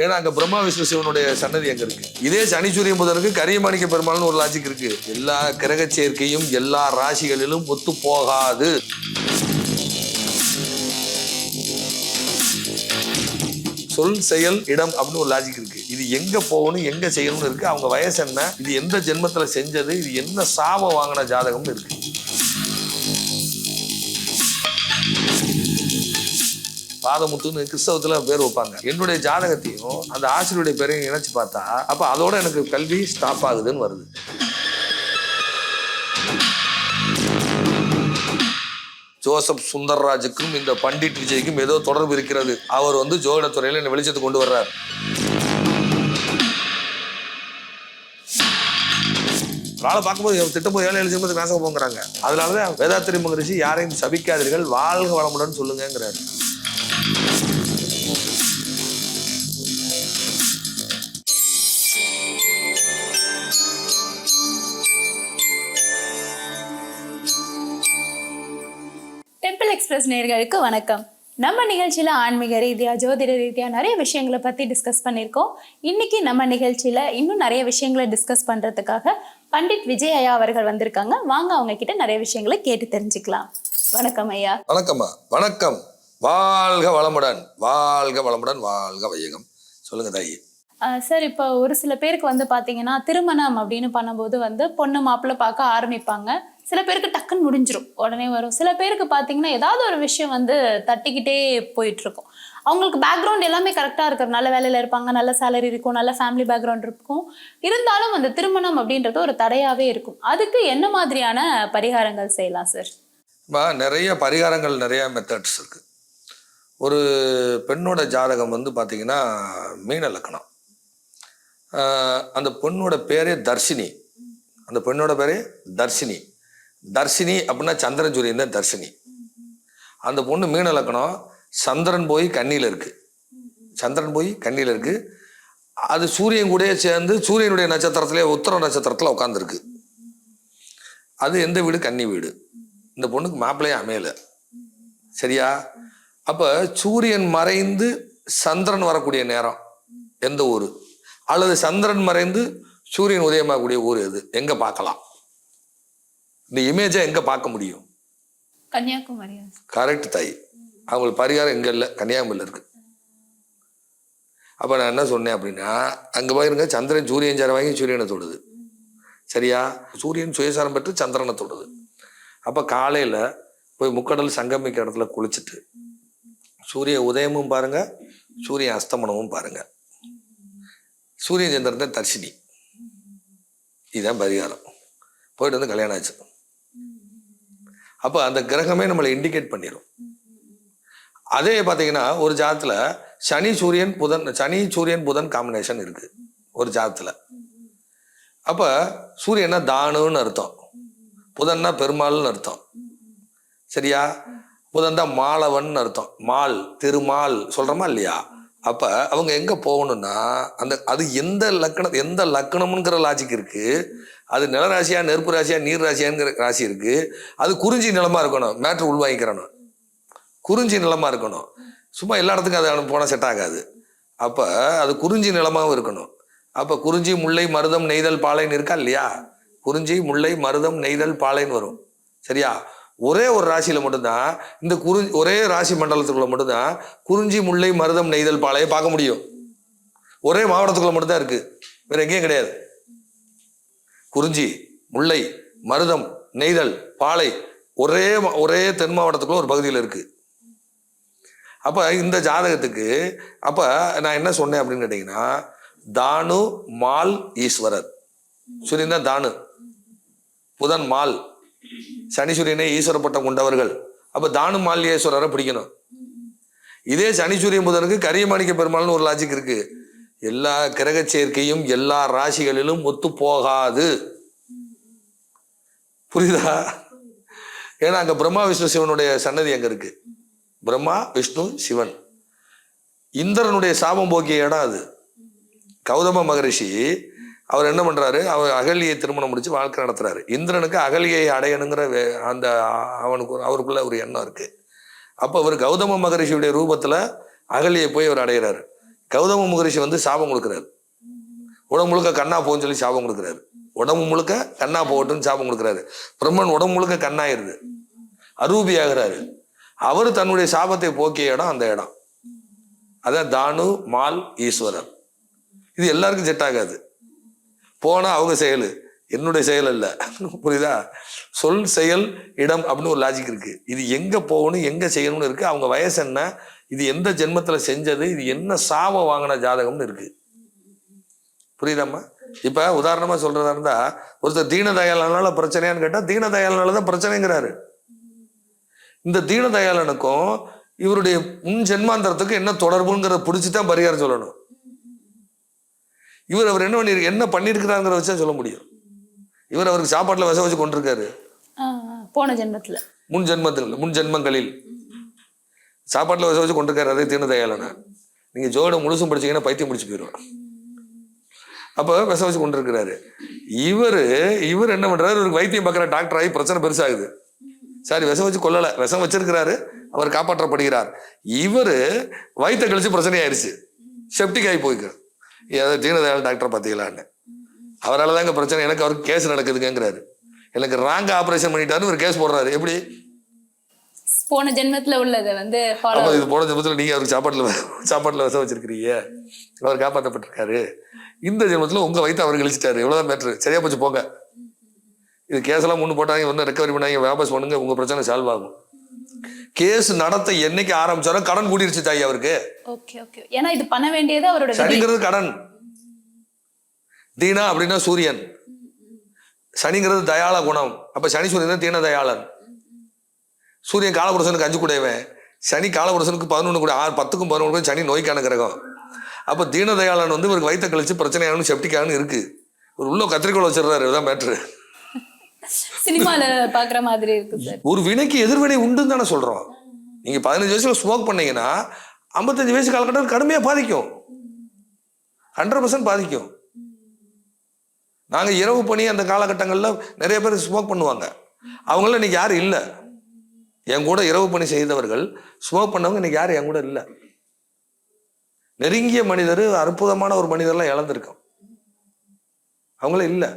ஏன்னா அங்க பிரம்மா விஷ்ணு சிவனுடைய சன்னதி அங்க இருக்கு? இதே சனி சூரியன் புதனுக்கு கரியமாணிக்க பெருமாள்னு ஒரு லாஜிக் இருக்கு. எல்லா கிரக சேர்க்கையும் எல்லா ராசிகளிலும் ஒத்து போகாது. சொல் செயல் இடம் அப்படின்னு ஒரு லாஜிக் இருக்கு. இது எங்க போகணும் எங்க செய்யணும்னு இருக்கு. அவங்க வயசு என்ன? இது எந்த ஜென்மத்துல செஞ்சது? இது என்ன சாபம் வாங்கின ஜாதகம்னு இருக்கு. பாதமுத்துன்னு கிறிஸ்தவத்துல பேர் வைப்பாங்க. என்னுடைய ஜாதகத்தையும் அந்த ஆசிரியருடைய பேரையும் இணைச்சு பார்த்தா அப்ப அதோட எனக்கு கல்வி ஸ்டாப் ஆகுதுன்னு வருது. ஜோசப் சுந்தர்ராஜுக்கும் இந்த பண்டிட் விஜய்க்கும் ஏதோ தொடர்பு இருக்கிறது. அவர் வந்து ஜோதிடத்துறையில் துறையில என்ன வெளிச்சத்தை கொண்டு வர்றார். ஆளை பார்க்கும்போது திட்டம்போது ஏழை ஏழு ஜென்மத்துக்கு நாசம் போங்கிறாங்க. அதனாலதான் வேதாத்திரி மகரிஷி யாரையும் சபிக்காதீர்கள் வாழ்க வளமுடன் சொல்லுங்கிறாரு எக்ஸ்பிரஸ் நேயர்களுக்கு வணக்கம். நம்ம நிகழ்ச்சியில ஆன்மீக ரீதியா ஜோதிட ரீதியா நிறைய விஷயங்களை பத்தி டிஸ்கஸ் பண்ணியிருக்கோம். இன்னைக்கு நம்ம நிகழ்ச்சியில இன்னும் நிறைய விஷயங்களை டிஸ்கஸ் பண்றதுக்காக பண்டிட் விஜய் ஐயா அவர்கள் வந்திருக்காங்க. வாங்க அவங்க கிட்ட நிறைய விஷயங்களை கேட்டு தெரிஞ்சுக்கலாம். வணக்கம் ஐயா. வணக்கம்மா. வணக்கம். வாழ்க வளமுடன். வாழ்க வளமுடன். வாழ்க வையகம். சொல்லுங்க தாயி. சார் இப்போ ஒரு சில பேருக்கு வந்து பாத்தீங்கன்னா திருமணம் அப்படின்னு பண்ணும்போது வந்து பொண்ணு மாப்பிள்ளை பார்க்க ஆரம்பிப்பாங்க. சில பேருக்கு டக்குன்னு முடிஞ்சிடும் உடனே வரும். சில பேருக்கு பார்த்தீங்கன்னா ஏதாவது ஒரு விஷயம் வந்து தட்டிக்கிட்டே போயிட்டு இருக்கும் அவங்களுக்கு பேக்ரவுண்ட் எல்லாமே கரெக்டாக இருக்கிற நல்ல வேலையில் இருப்பாங்க நல்ல சேலரி இருக்கும் நல்ல ஃபேமிலி பேக்ரவுண்ட் இருக்கும். இருந்தாலும் அந்த திருமணம் அப்படின்றது ஒரு தடையாகவே இருக்கும். அதுக்கு என்ன மாதிரியான பரிகாரங்கள் செய்யலாம் சார் நிறைய பரிகாரங்கள் நிறைய மெத்தட்ஸ் இருக்கு. ஒரு பெண்ணோட ஜாதகம் வந்து பார்த்தீங்கன்னா மீன லக்கணம். அந்த பொண்ணோட பேரே தர்ஷினி. அந்த பெண்ணோட பேரே தர்ஷினி. தர்ஷினி அப்படின்னா சந்திரன் சூரியன் தான் தர்ஷினி. அந்த பொண்ணு மீன லக்கணம் சந்திரன் போய் கண்ணியில் இருக்கு. சந்திரன் போய் கண்ணியில் இருக்கு. அது சூரியன் கூடயே சேர்ந்து சூரியனுடைய நட்சத்திரத்திலே உத்தர நட்சத்திரத்தில் உட்காந்துருக்கு அது எந்த வீடு? கன்னி வீடு. இந்த பொண்ணுக்கு மாப்பிள்ளையே அமையலை. சரியா? அப்போ சூரியன் மறைந்து சந்திரன் வரக்கூடிய நேரம் எந்த ஊர்? அல்லது சந்திரன் மறைந்து சூரியன் உதயமாகக்கூடிய ஊர் எது? எங்கே பார்க்கலாம். இந்த இமேஜை எங்க பார்க்க முடியும்? கன்னியாகுமரியா? கரெக்ட் தாய். அவங்களுக்கு பரிகாரம் எங்க இல்லை? கன்னியாகுமரியில் இருக்கு. அப்ப நான் என்ன சொன்னேன் அப்படின்னா அங்க பாருங்க சந்திரன் சூரியன் சாரம் வாங்கி சூரியனை தொடுது. சரியா? சூரியன் சுயசாரம் பெற்று சந்திரனை தொடுது. அப்ப காலையில போய் முக்கடல் சங்கமிக்கிற இடத்துல குளிச்சுட்டு சூரிய உதயமும் பாருங்க சூரிய அஸ்தமனமும் பாருங்க. சூரிய சந்திரன் தான் தர்ஷினி. இதுதான் பரிகாரம். போயிட்டு வந்து கல்யாணம் ஆச்சு. அப்போ அந்த கிரகமே நம்மளை இண்டிகேட் பண்ணிடும் அதே பார்த்தீங்கன்னா ஒரு ஜாதத்தில் சனி சூரியன் புதன் சனி சூரியன் புதன் காம்பினேஷன் இருக்கு. ஒரு ஜாதத்தில். அப்போ சூரியன்னா தானுன்னு அர்த்தம். புதன்னா பெருமாள்னு அர்த்தம். சரியா? புதன் தான் மாலவன் அர்த்தம். மால் திருமால் சொல்கிறோமா இல்லையா? அப்போ அவங்க எங்கே போகணும்னா அந்த அது எந்த லக்கணம் எந்த லக்கணம்ங்கிற லாஜிக் இருக்குது அது நிலராசியா நெருப்பு ராசியா நீர் ராசியாங்கிற ராசி இருக்கு. அது குறிஞ்சி நிலமா இருக்கணும். மேட்ரு உள்வாங்கிக்கிறணும். குறிஞ்சி நிலமா இருக்கணும். சும்மா எல்லா இடத்துக்கும் அது போனால் செட் ஆகாது. அப்போ அது குறிஞ்சி நிலமாகவும் இருக்கணும். அப்போ குறிஞ்சி முல்லை மருதம் நெய்தல் பாலைன்னு இருக்கா இல்லையா? குறிஞ்சி முல்லை மருதம் நெய்தல் பாலைன்னு வரும். சரியா? ஒரே ஒரு ராசியில் மட்டும்தான் இந்த குறி ஒரே ராசி மண்டலத்துக்குள்ள மட்டும்தான் குறிஞ்சி முல்லை மருதம் நெய்தல் பாலையை பார்க்க முடியும். ஒரே மாவட்டத்துக்குள்ள மட்டும்தான் இருக்குது வேறு எங்கேயும் கிடையாது. குறிஞ்சி முல்லை மருதம் நெய்தல் பாலை ஒரே மா- ஒரே தென் மாவட்டத்துக்குள்ள ஒரு பகுதியில் இருக்கு. அப்போ இந்த ஜாதகத்துக்கு அப்போ நான் என்ன சொன்னேன் அப்படின்னு கேட்டிங்கன்னா தானு மால் ஈஸ்வரர். சூரியன் தான். தானு புதன் மால். சனி சூரியனை ஈஸ்வர பட்டம் கொண்டவர்கள். அப்போ தானு மால் ஈஸ்வரரை பிடிக்கணும். இதே சனி சூரியன் புதனுக்கு கரியமாணிக்க பெருமாள்னு ஒரு லாஜிக் இருக்குது எல்லா கிரக சேர்க்கையும் எல்லா ராசிகளிலும் ஒத்து போகாது புரியுதா? ஏன்னா அங்க பிரம்மா விஷ்ணு சிவனுடைய சன்னதி அங்க இருக்கு? பிரம்மா விஷ்ணு சிவன். இந்திரனுடைய சாபம் போக்கிய இடம் அது. கௌதம மகரிஷி அவர் என்ன பண்றாரு? அவர் அகலியை திருமணம் முடிச்சு வாழ்க்கை நடத்துறாரு. இந்திரனுக்கு அகலியை அடையணுங்கிற அந்த அவனுக்கு ஒரு- அவருக்குள்ள ஒரு எண்ணம் இருக்கு. அப்போ அவர் கௌதம மகரிஷியுடைய ரூபத்துல அகலியை போய் அவர் அடைகிறாரு கௌதம முகரிஷி வந்து சாபம் கொடுக்குறாரு. உடம்பு முழுக்க கண்ணா போன்னு சொல்லி சாபம் கொடுக்குறாரு. உடம்பு முழுக்க கண்ணா போகட்டும்னு சாபம் கொடுக்குறாரு. பிரம்மன் உடம்பு முழுக்க கண்ணாயிருது அரூபி ஆகிறாரு. அவர் தன்னுடைய சாபத்தை போக்கிய இடம் அந்த இடம். அதான் தானு மால் ஈஸ்வரர். இது எல்லாருக்கும் செட் ஆகாது. போனா அவங்க செயல். என்னுடைய செயல் அல்ல. புரியுதா? சொல் செயல் இடம் அப்படின்னு ஒரு லாஜிக் இருக்கு. இது எங்க போகணும் எங்க செய்யணும்னு இருக்கு. அவங்க வயசு என்ன? இது எந்த ஜென்மத்துல செஞ்சது இது என்ன சாபம் வாங்கின ஜாதகம்னு இருக்கு. புரியுதாம்மா? இப்ப உதாரணமா சொல்றதா இருந்தா ஒருத்தர் தீனதயாளனால பிரச்சனையான்னு கேட்டா தீனதயாளனால தான் பிரச்சனைங்கிறாரு. இந்த தீனதயாளனுக்கும் இவருடைய முன் ஜென்மாந்தரத்துக்கு என்ன தொடர்புங்கிறத பிடிச்சி தான் பரிகாரம் சொல்லணும். இவர் அவர் என்ன பண்ணி என்ன பண்ணியிருக்கிறாங்கிறத வச்சா சொல்ல முடியும். இவர் அவருக்கு சாப்பாட்டுல விஷம் வச்சு கொண்டிருக்காரு. போன ஜென்மத்துல. முன் ஜென்மத்தில் முன் ஜென்மங்களில். சாப்பாட்டில் விஷம் வச்சு கொண்டு இருக்காரு தீர்ந்து தயாலனா நீங்கள் ஜோட முழுசும் படிச்சீங்கன்னா பைத்தியம் முடிச்சு போயிடும் அப்போ விஷம் வச்சு கொண்டிருக்கிறாரு. இவர் இவர் என்ன பண்ணுறாரு இவருக்கு வைத்தியம் பார்க்குற டாக்டர் ஆகி பிரச்சனை பெருசாகுது. சாரி விஷம் வச்சு கொல்லலை. விஷம் வச்சிருக்கிறாரு. அவர் காப்பாற்றப்படுகிறார். இவர் வயிற்ற கழிச்சு பிரச்சனை ஆயிடுச்சு செப்டிக் ஆகி போய்க்கிறார் ஏதாவது தீனதயாள் டாக்டரை பார்த்தீங்களான்னு. அவரால் தாங்க பிரச்சனை எனக்கு அவருக்கு கேஸ் நடக்குதுங்கிறாரு எனக்கு ராங்க ஆப்ரேஷன் பண்ணிட்டாருன்னு ஒரு கேஸ் போடுறாரு. எப்படி? போன ஜென்மத்துல உள்ளதை வந்து இது போன ஜென்மத்தில் நீங்க அவருக்கு சாப்பாட்டுல சாப்பாட்டுல விஷம் வச்சிருக்கிறீங்க. அவர் காப்பாற்றப்பட்டிருக்காரு இந்த ஜென்மத்துல உங்க வயிற்று அவர் கழிச்சிட்டாரு. இவ்வளவுதான் மேட்ரு சரியா போச்சு போங்க. இது கேஸ் எல்லாம் முன்னு போட்டாங்க வந்து ரெக்கவரி பண்ணாங்க வாபஸ் பண்ணுங்க உங்க பிரச்சனை சால்வ் ஆகும். கேஸ் நடத்த என்னைக்கு ஆரம்பிச்சாரோ கடன் கூடிருச்சு தாய் அவருக்கு. ஓகே ஓகே ஏன்னா இது பண்ண வேண்டியது அவரோட. சனிங்கிறது கடன். தீனா அப்படின்னா சூரியன். சனிங்கிறது தயாள குணம். அப்ப சனி சூரியன் தீன தயாளன் சூரியன் காலபுருஷனுக்கு அஞ்சு கூடையவன். சனி காலபுருஷனுக்கு பதினொன்று கூட ஆறு பத்துக்கும் பதினொன்று கூட சனி நோய்க்கான கிரகம். அப்போ தீனதயாளன் வந்து இவருக்கு வயிற்ற கழிச்சு பிரச்சனையானு செப்டிக்கானு இருக்கு. ஒரு உள்ள கத்திரிக்கோள் வச்சிடுறாரு இதுதான் மேட்ரு. சினிமால பாக்குற மாதிரி இருக்கு சார். ஒரு வினைக்கு எதிர்வினை உண்டுன்னு தானே சொல்றோம். நீங்க பதினஞ்சு வயசுல ஸ்மோக் பண்ணீங்கன்னா ஐம்பத்தஞ்சு வயசு காலகட்டம் கடுமையா பாதிக்கும். ஹண்ட்ரட் பர்சன்ட் பாதிக்கும். நாங்க இரவு பணி அந்த காலகட்டங்கள்ல நிறைய பேர் ஸ்மோக் பண்ணுவாங்க. அவங்கள இன்னைக்கு யாரும் இல்லை. என் கூட இரவு பணி செய்தவர்கள் ஸ்மோக் பண்ணவங்க இன்னைக்கு யாரும் என் கூட இல்லை. நெருங்கிய மனிதர் அற்புதமான ஒரு மனிதர்லாம் இழந்திருக்கோம் அவங்கள இல்லை.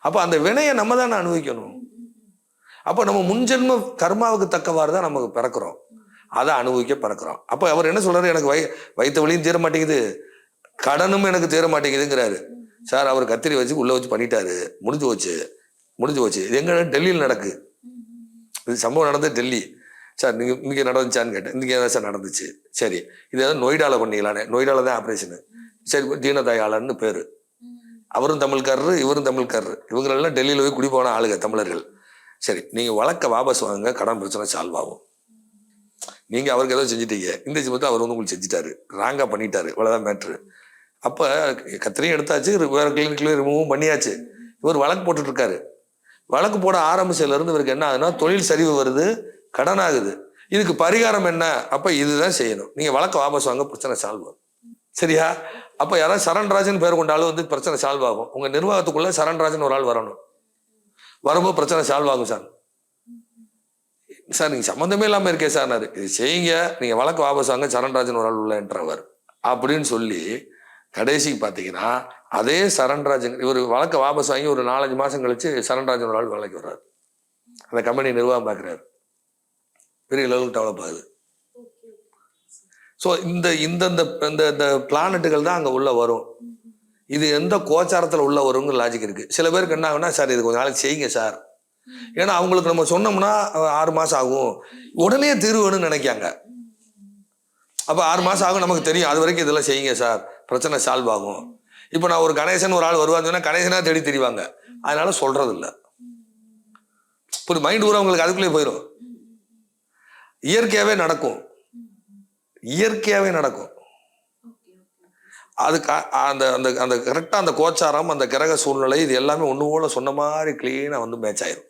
அப்போ அந்த வினையை நம்ம தானே அனுபவிக்கணும். அப்போ நம்ம முன்ஜென்ம கர்மாவுக்கு தக்கவாறு தான் நமக்கு பிறக்கிறோம். அதை அனுபவிக்க பிறக்கிறோம். அப்போ அவர் என்ன சொல்றாரு? எனக்கு வை வைத்த வழியும் தீர மாட்டேங்குது. கடனும் எனக்கு தீர மாட்டேங்குதுங்கிறாரு. சார் அவர் கத்திரி வச்சு உள்ளே வச்சு பண்ணிட்டாரு. முடிஞ்சு போச்சு. முடிஞ்சு போச்சு. இது எங்க டெல்லியில் நடக்கு. இது சம்பவம் நடந்தது டெல்லி. சார் நீங்கள் இங்கே நடந்துச்சான்னு கேட்டேன். இங்கே தான் சார் நடந்துச்சு. சரி. இது ஏதாவது நொய்டால பண்ணிக்கலானே நொய்டால தான் ஆப்ரேஷனு சரி தீனதயாளன்னு பேர். அவரும் தமிழ்காரரு இவரும் தமிழ்காரரு. இவங்களெல்லாம் டெல்லியில் போய் குடி போன ஆளுங்க தமிழர்கள். சரி நீங்கள் வழக்க வாபஸ் வாங்க கடன் பிரச்சனை சால்வ் ஆகும். நீங்கள் அவருக்கு ஏதோ செஞ்சுட்டீங்க. இந்த ஜிமத்தை அவர் வந்து உங்களுக்கு செஞ்சுட்டாரு. ராங்காக பண்ணிட்டாரு. இவ்வளோதான் மேட்ரு அப்போ கத்திரியும் எடுத்தாச்சு வேறு கிளினிக்லயும் ரிமூவும் பண்ணியாச்சு. இவர் வழக்கு போட்டுட்ருக்காரு வழக்கு போட ஆரம்பிச்சதுலேருந்து இவருக்கு என்ன ஆகுதுன்னா தொழில் சரிவு வருது. கடன் ஆகுது இதுக்கு பரிகாரம் என்ன? அப்போ இதுதான் செய்யணும். நீங்கள் வழக்க வாபஸ் வாங்க பிரச்சனை சால்வ் ஆகும். சரியா? அப்போ யாராவது சரண்ராஜன் பேர் கொண்டாலும் வந்து பிரச்சனை சால்வ் ஆகும். உங்கள் நிர்வாகத்துக்குள்ளே சரண்ராஜன் ஒரு ஆள் வரணும். வரும்போது பிரச்சனை சால்வ் ஆகும் சார். சார் நீங்கள் சம்மந்தமே இல்லாமல் இருக்கே சார் இது செய்யுங்க. நீங்கள் வழக்கு வாபஸ் வாங்க சரண்ராஜன் ஒரு ஆள் உள்ளன்றவர் அப்படின்னு சொல்லி கடைசிக்கு பார்த்தீங்கன்னா அதே சரண்ராஜன் இவர் வழக்க வாபஸ் வாங்கி ஒரு நாலஞ்சு மாதம் கழிச்சு சரண்ராஜன் ஒரு ஆள் வேலைக்கு வர்றாரு. அந்த கம்பெனி நிர்வாகம் பார்க்குறாரு பெரிய லெவலுக்கு டெவலப் ஆகுது. ஸோ இந்த இந்தந்த இந்த இந்த பிளானட்டுகள் தான் அங்கே உள்ளே வரும். இது எந்த கோச்சாரத்தில் உள்ள வருங்கிற லாஜிக் இருக்குது சில பேருக்கு என்ன ஆகுனா சார் இது கொஞ்ச நாளைக்கு செய்யுங்க சார். ஏன்னா அவங்களுக்கு நம்ம சொன்னோம்னா ஆறு மாதம் ஆகும். உடனே தீர்வுன்னு நினைக்காங்க. அப்போ ஆறு மாதம் ஆகும் நமக்கு தெரியும். அது வரைக்கும் இதெல்லாம் செய்யுங்க சார். பிரச்சனை சால்வ் ஆகும். இப்போ நான் ஒரு கணேசன் ஒரு ஆள் வருவான்னு சொன்னால் கணேசனா தேடி தெரிவாங்க. அதனால சொல்கிறதில்ல இல்ல இப்போ மைண்ட் ஊரா உங்களுக்கு அதுக்குள்ளே போயிடும் இயற்கையாகவே நடக்கும். இயற்கையாகவே நடக்கும். அதுக்கு அந்த அந்த அந்த கரெக்டாக அந்த கோச்சாரம் அந்த கிரக சூழ்நிலை இது எல்லாமே ஒன்று போல சொன்ன மாதிரி க்ளீனாக வந்து மேட்ச் ஆயிரும்.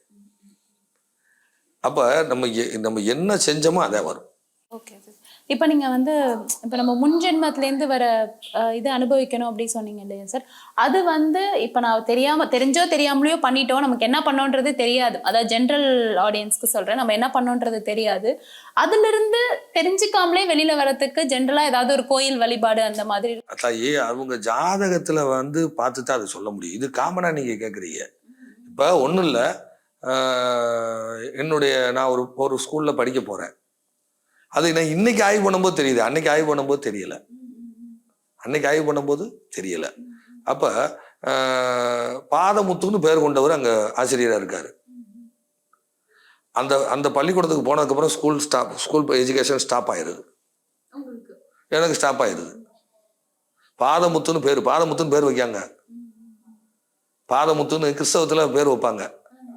அப்போ நம்ம எ- நம்ம என்ன செஞ்சோமோ அதே வரும். ஓகே இப்போ நீங்க வந்து இப்போ நம்ம முன்ஜென்மத்துலேருந்து வர இது அனுபவிக்கணும் அப்படி சொன்னீங்க இல்லையா சார்? அது வந்து இப்போ நான் தெரியாம தெரிஞ்சோ தெரியாமலையோ பண்ணிட்டோம் நமக்கு என்ன பண்ணோன்றது தெரியாது. அதாவது ஜென்ரல் ஆடியன்ஸ்க்கு சொல்றேன் நம்ம என்ன பண்ணோன்றது தெரியாது. அதுல இருந்து தெரிஞ்சுக்காமலே வெளியில வரத்துக்கு ஜென்ரலா ஏதாவது ஒரு கோயில் வழிபாடு அந்த மாதிரி தாயி அவங்க ஜாதகத்துல வந்து பார்த்து தான் அதை சொல்ல முடியும். இது காமனா நீங்க கேக்குறீங்க. இப்ப ஒண்ணும் இல்ல என்னுடைய நான் ஒரு ஒரு ஸ்கூல்ல படிக்க போறேன். அது நான் இன்னைக்கு ஆய்வு பண்ணும்போது தெரியுது. அன்னைக்கு ஆய்வு பண்ணும்போது தெரியல. அன்னைக்கு ஆய்வு பண்ணும்போது தெரியல. அப்ப பாதமுத்துன்னு பேர் கொண்டவர் அங்க ஆசிரியரா இருக்காரு. அந்த அந்த பள்ளிக்கூடத்துக்கு போனதுக்கப்புறம் school staff school education staff ஆயிருது. எனக்கு ஸ்டாப் ஆயிருது. பாதமுத்துன்னு பேர் பாதமுத்துன்னு பேர் வைக்காங்க. பாதமுத்துன்னு கிறிஸ்தவத்துல பேர் வைப்பாங்க.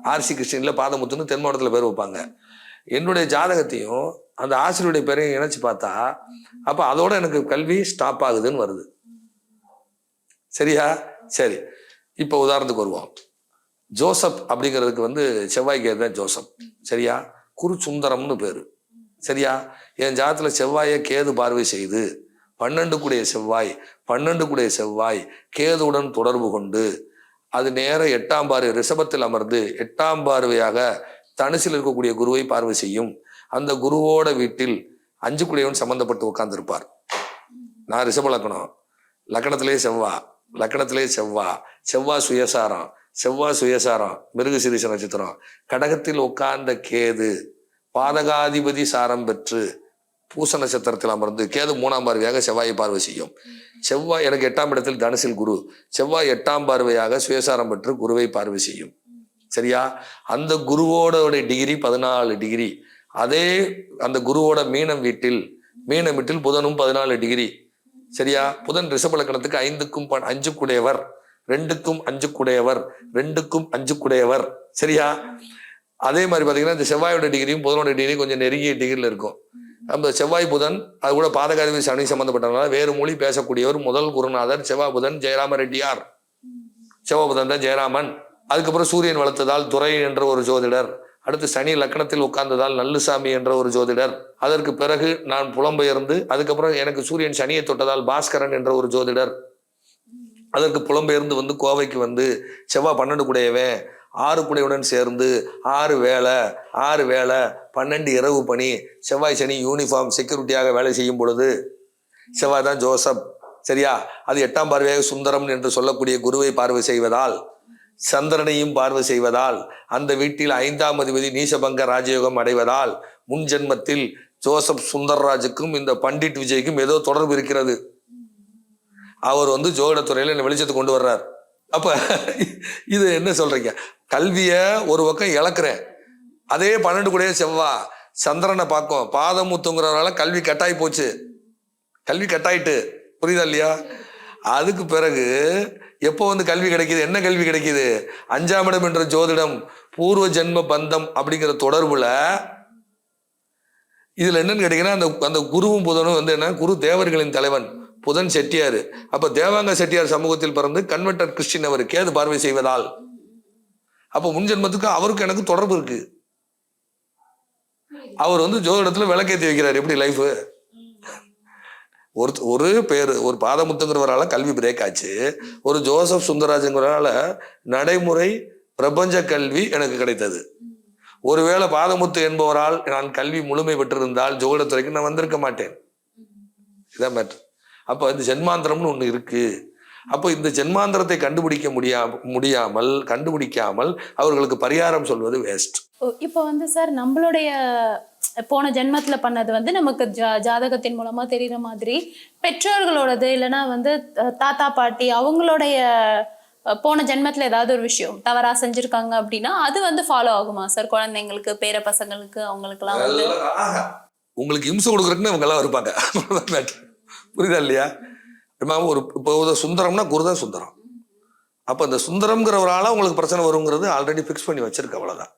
ஆர்சி கிறிஸ்டின்ல பாதமுத்துன்னு தென் மாவட்டத்தில் பேர் வைப்பாங்க. என்னுடைய ஜாதகத்தையும் அந்த ஆசிரியருடைய பேரையும் இணைச்சு பார்த்தா அப்போ அதோட எனக்கு கல்வி ஸ்டாப் ஆகுதுன்னு வருது. சரியா? சரி. இப்போ உதாரணத்துக்கு வருவோம். ஜோசப் அப்படிங்கிறதுக்கு வந்து செவ்வாய்க்கு தான் ஜோசப். சரியா? குரு சுந்தரம்னு சரியா? என் ஜாத்தில் செவ்வாயை கேது பார்வை செய்து பன்னெண்டு கூடிய செவ்வாய் பன்னெண்டு கூடிய செவ்வாய் கேதுவுடன் தொடர்பு கொண்டு அது நேர எட்டாம் பார்வை ரிஷபத்தில் அமர்ந்து எட்டாம் பார்வையாக தனுசில் இருக்கக்கூடிய குருவை பார்வை செய்யும். அந்த குருவோட வீட்டில் அஞ்சு குடியவன் சம்மந்தப்பட்டு உட்கார்ந்திருப்பார். நான் ரிஷப லக்கணம் லக்கணத்திலே செவ்வா. லக்கணத்திலே செவ்வா. செவ்வா சுயசாரம். செவ்வா சுயசாரம். மிருகசிரிச நட்சத்திரம். கடகத்தில் உட்கார்ந்த கேது. பாதகாதிபதி சாரம் பெற்று பூச நட்சத்திரத்தில் அமர்ந்து கேது மூணாம் பார்வையாக செவ்வாயை பார்வை செய்யும். செவ்வாய் எனக்கு எட்டாம் இடத்தில் தனுசில் குரு. செவ்வாய் எட்டாம் பார்வையாக சுயசாரம் பெற்று குருவை பார்வை செய்யும். சரியா? அந்த குருவோட டிகிரி பதினாலு டிகிரி. அதே அந்த குருவோட மீனம் வீட்டில் மீனம் வீட்டில் புதனும் பதினாலு டிகிரி. சரியா? புதன் ரிஷபலக்கணத்துக்கு ஐந்துக்கும் ப- அஞ்சு குடையவர் ரெண்டுக்கும் அஞ்சு குடையவர் ரெண்டுக்கும் அஞ்சு குடையவர் சரியா? அதே மாதிரி பார்த்தீங்கன்னா இந்த செவ்வாயோட டிகிரியும் புதனோட டிகிரியும் கொஞ்சம் நெருங்கிய டிகிரியில் இருக்கும். நம்ம செவ்வாய் புதன் அது கூட பாதகாதிபதி சனி சம்பந்தப்பட்டனால வேறு மொழி பேசக்கூடியவர் முதல் குருநாதர் செவ்வாய் புதன் ஜெயராம ரெட்டியார். செவ்வாய் புதன் தான் ஜெயராமன். அதுக்கப்புறம் சூரியன் வளர்த்ததால் துறை என்ற ஒரு ஜோதிடர். அடுத்து சனி லக்னத்தில் உட்கார்ந்ததால் நல்லுசாமி என்ற ஒரு ஜோதிடர். அதற்கு பிறகு நான் புலம்பெயர்ந்து அதுக்கப்புறம் எனக்கு சூரியன் சனியை தொட்டதால் பாஸ்கரன் என்ற ஒரு ஜோதிடர். அதற்கு புலம்பெயர்ந்து வந்து கோவைக்கு வந்து செவ்வாய் பன்னெண்டு குடையவே ஆறு குடையுடன் சேர்ந்து ஆறு வேலை ஆறு வேலை பன்னெண்டு இரவு பணி செவ்வாய் சனி யூனிஃபார்ம் செக்யூரிட்டியாக வேலை செய்யும் பொழுது செவ்வாய் தான் ஜோசப் சரியா? அது எட்டாம் பார்வையாக சுந்தரம் என்று சொல்லக்கூடிய குருவை பார்வை செய்வதால் சந்திரனையும் பார்வை செய்வதால் அந்த வீட்டில் ஐந்தாம் அதிபதி நீசபங்க ராஜயோகம் அடைவதால் முன் ஜென்மத்தில் ஜோசப் சுந்தர்ராஜுக்கும் இந்த பண்டிட் விஜய்க்கும் ஏதோ தொடர்பு இருக்கிறது. அவர் வந்து ஜோதிடத்துறையில் என்ன வெளிச்சத்துக்கு கொண்டு வர்றார். அப்ப இது என்ன சொல்றீங்க? கல்வியை ஒரு பக்கம் இழக்கிறேன். அதே பன்னெண்டு கூடயே செவ்வா சந்திரனை பார்க்கும். பாதமுத்துங்கிறனால கல்வி கட்டாயி போச்சு. கல்வி கட்டாயிட்டு. புரியுதா இல்லையா? அதுக்கு பிறகு எப்போ வந்து கல்வி கிடைக்கிது? என்ன கல்வி கிடைக்கிது? அஞ்சாம் இடம் என்ற ஜோதிடம் பூர்வ ஜென்ம பந்தம் அப்படிங்கிற தொடர்புல இதுல என்னன்னு கேட்டீங்கன்னா அந்த அந்த குருவும் புதனும் வந்து என்ன? குரு தேவர்களின் தலைவன் புதன் செட்டியார். அப்ப தேவாங்க செட்டியார் சமூகத்தில் பிறந்து கன்வெர்டர் கிறிஸ்டின் அவர் கேது பார்வை செய்வதால்? அப்ப முன் ஜென்மத்துக்கு அவருக்கு எனக்கு தொடர்பு இருக்கு. அவர் வந்து ஜோதிடத்துல விளக்கேத்தி வைக்கிறார். எப்படி லைஃபு ஒரு ஒரு பேர் ஒரு பாதமுத்துங்கிறவரால கல்வி பிரேக் ஆச்சு. ஒரு ஜோசப் சுந்தரராஜங்கிறவரால நடைமுறை பிரபஞ்ச கல்வி எனக்கு கிடைத்தது. ஒருவேளை பாதமுத்து என்பவரால் நான் கல்வி முழுமை பெற்றிருந்தால் ஜோதிடத்துறைக்கு நான் வந்திருக்க மாட்டேன். இதான் மேட்ரு அப்போ இந்த ஜென்மாந்திரம்னு ஒன்று இருக்கு. அப்போ இந்த ஜென்மாந்திரத்தை கண்டுபிடிக்க முடியா முடியாமல் கண்டுபிடிக்காமல் அவர்களுக்கு பரிகாரம் சொல்வது வேஸ்ட் இப்போ வந்து சார் நம்மளுடைய போன ஜென்மத்துல பண்ணது வந்து நமக்கு ஜா ஜாதகத்தின் மூலமா தெரிகிற மாதிரி பெற்றோர்களோடது இல்லைன்னா வந்து தாத்தா பாட்டி அவங்களுடைய போன ஜென்மத்துல ஏதாவது ஒரு விஷயம் தவறா செஞ்சிருக்காங்க அப்படின்னா அது வந்து ஃபாலோ ஆகுமா? சார் குழந்தைங்களுக்கு பேர பசங்களுக்கு அவங்களுக்குலாம் வந்து? உங்களுக்கு இம்சை கொடுக்குறதுக்குன்னு இவங்க எல்லாம் இருப்பாங்க. புரியுதா இல்லையா? ஒரு இப்போ சுந்தரம்னா குருதான் சுந்தரம். அப்போ இந்த சுந்தரம்ங்கிற உங்களுக்கு பிரச்சனை வருங்கிறது ஆல்ரெடி ஃபிக்ஸ் பண்ணி வச்சிருக்க அவ்வளோதான்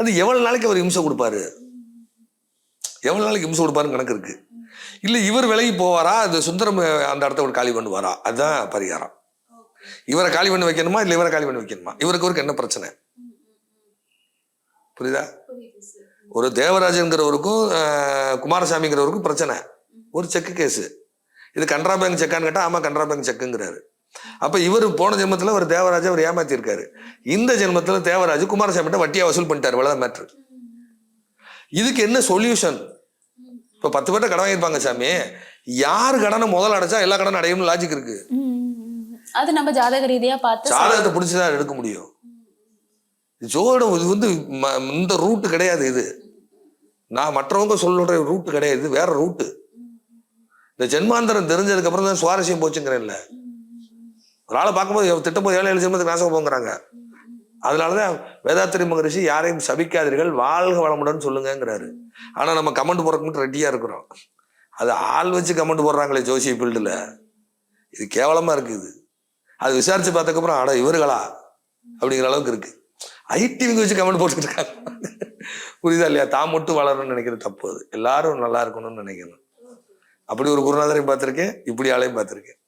அது எவ்வளோ நாளைக்கு அவர் இம்சை கொடுப்பாரு? எவ்வளவு நாளைக்கு இம்சை கொடுப்பாருன்னு கணக்கு இருக்கு. இல்ல இவர் விலகி போவாரா? அந்த சுந்தரம் அந்த இடத்த விட்டு காலி பண்ணுவாரா? அதுதான் பரிகாரம். இவரை காலி பண்ணி வைக்கணுமா? இல்ல இவரை காலி பண்ணி வைக்கணுமா? இவருக்கு இவருக்கு என்ன பிரச்சனை? புரியுதா? ஒரு தேவராஜன்கிறவருக்கும் குமாரசாமிங்கிறவருக்கும் பிரச்சனை. ஒரு செக்கு கேஸு. இது கனரா பேங்க் செக்கான்னு கேட்டால் ஆமாம் கனரா பேங்க் செக்குங்கிறாரு. அப்போ இவர் போன ஜென்மத்தில் ஒரு தேவராஜை அவர் ஏமாத்திருக்காரு. இந்த ஜென்மத்தில் தேவராஜ் குமாரசாமிகிட்ட வட்டியா வசூல் பண்ணிட்டார். இவ்வளோதான் மேட்ரு இதுக்கு என்ன சொல்யூஷன் இப்போ பத்து பேர்ட்ட கடன் வாங்கியிருப்பாங்க சாமி. யார் கடனை முதல்ல அடைச்சா எல்லா கடனும் அடையும்னு லாஜிக் இருக்கு. அது நம்ம ஜாதக ரீதியா பார்த்து ஜாதகத்தை பிடிச்சி தான் எடுக்க முடியும். ஜோடம் இது வந்து இந்த ரூட்டு கிடையாது இது. நான் மற்றவங்க சொல்லுற ரூட்டு கிடையாது. வேற ரூட்டு இந்த ஜென்மாந்தரம் தெரிஞ்சதுக்கு அப்புறம் தான் சுவாரஸ்யம் போச்சுங்கிறேன்ல. ஒரு ஆளை பார்க்கும்போது திட்டம் போது ஏழு ஏழு ஜென்மத்துக்கு நாசம் போங்கிறாங்க. அதனாலதான் வேதாத்திரி மகரிஷி யாரையும் சபிக்காதீர்கள் வாழ்க வளமுடன் சொல்லுங்கிறாரு ஆனால் நம்ம கமெண்ட் போடுறதுக்கு மட்டும் ரெட்டியாக இருக்கிறோம். அது ஆள் வச்சு கமெண்ட் போடுறாங்களே ஜோசிய ஃபீல்டில். இது கேவலமாக இருக்குது. அது விசாரித்து பார்த்ததுக்கப்புறம் அட இவர்களா? அப்படிங்கிற அளவுக்கு இருக்குது ஐடிவிங்க வச்சு கமெண்ட் போட்டுட்டு இருக்காங்க. புரியுதா இல்லையா? தான் மட்டும் வளரணும்னு நினைக்கிறது தப்பு அது. எல்லாரும் நல்லா இருக்கணும்னு நினைக்கணும். அப்படி ஒரு குருநாதரையும் பார்த்துருக்கேன் இப்படி ஆளையும் பார்த்துருக்கேன்.